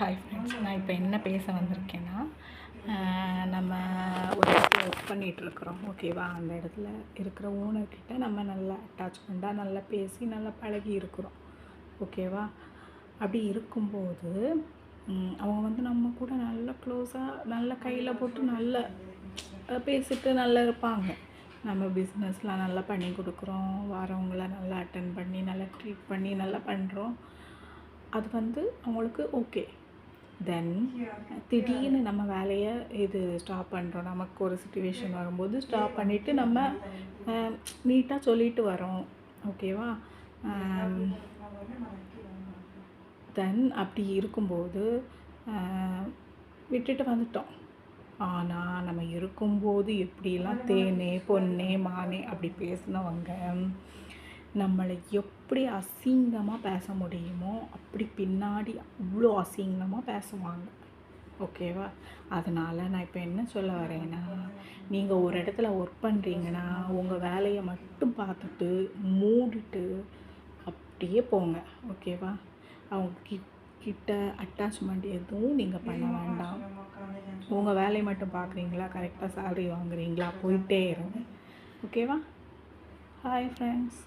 Hi friends நான் இப்போ என்ன பேச வந்திருக்கேன்னா நம்ம ஒரு இடத்துல ஒர்க் பண்ணிகிட்ருக்குறோம் ஓகேவா அந்த இடத்துல இருக்கிற ஓனர்கிட்ட நம்ம நல்லா அட்டாச்மெண்ட்டாக நல்லா பேசி நல்லா பழகி இருக்கிறோம். ஓகேவா அப்படி இருக்கும்போது அவங்க வந்து நம்ம கூட நல்ல க்ளோஸாக நல்ல கையில் போட்டு நல்ல பேசிட்டு நல்லா இருப்பாங்க. நம்ம பிஸ்னஸ்லாம் நல்லா பண்ணி கொடுக்குறோம். வரவங்கள நல்லா அட்டன் பண்ணி நல்லா ட்ரீட் பண்ணி நல்லா பண்ணுறோம் அது வந்து அவங்களுக்கு ஓகே தென் திடீர்னு நம்ம வேலையை இது ஸ்டாப் பண்ணுறோம் நமக்கு ஒரு சுச்சுவேஷன் வரும்போது ஸ்டாப் பண்ணிவிட்டு நம்ம நீட்டாக சொல்லிட்டு வரோம். ஓகேவா தென் அப்படி இருக்கும்போது விட்டுட்டு வந்துட்டோம். ஆனால் நம்ம இருக்கும்போது எப்படிலாம் தேனே பொன்னே மானே அப்படி பேசினவங்க நம்மளை எப்படி அசிங்கமாக பேச முடியுமோ அப்படி பின்னாடி அவ்வளோ அசிங்கமாக பேசுவாங்க. ஓகேவா? அதனால் நான் இப்போ என்ன சொல்ல வரேன்னா நீங்கள் ஒரு இடத்துல ஒர்க் பண்ணுறீங்கன்னா உங்கள் வேலையை மட்டும் பார்த்துட்டு மூடிட்டு அப்படியே போங்க. ஓகேவா? அவங்க கிட்ட அட்டாச்மெண்ட் எதுவும் நீங்கள் பண்ண வேண்டாம். உங்கள் வேலையை மட்டும் பார்க்குறீங்களா? கரெக்டாக சேலரி வாங்குறீங்களா? போயிட்டே இருங்க. ஓகேவா? Hi friends